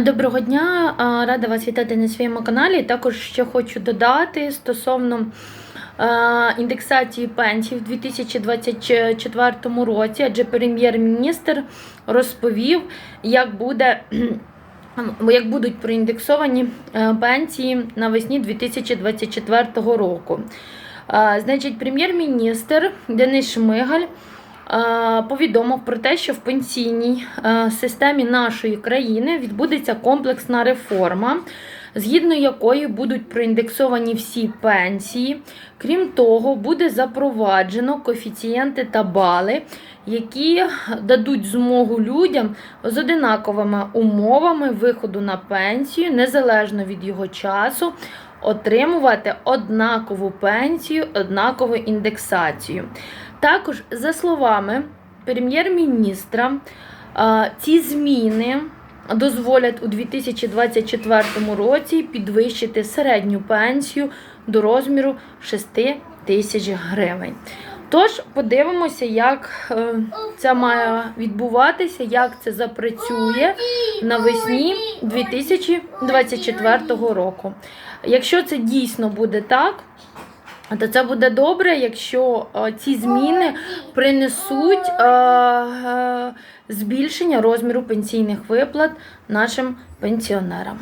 Доброго дня, рада вас вітати на своєму каналі. Також ще хочу додати стосовно індексації пенсій в 2024 році, адже прем'єр-міністр розповів, як буде. Як будуть проіндексовані е, пенсії навесні 2024 року. Значить, прем'єр-міністр Денис Шмигаль повідомив про те, що в пенсійній е, системі нашої країни відбудеться комплексна реформа, згідно якої будуть проіндексовані всі пенсії. Крім того, буде запроваджено коефіцієнти та бали, які дадуть змогу людям з одинаковими умовами виходу на пенсію, незалежно від його часу, отримувати однакову пенсію, однакову індексацію. Також, за словами прем'єр-міністра, ці зміни дозволять у 2024 році підвищити середню пенсію до розміру 6 тисяч гривень. Тож подивимося, як е, це має відбуватися, як це запрацює навесні 2024 року. Якщо це дійсно буде так, то це буде добре, якщо е, ці зміни принесуть е, збільшення розміру пенсійних виплат нашим пенсіонерам.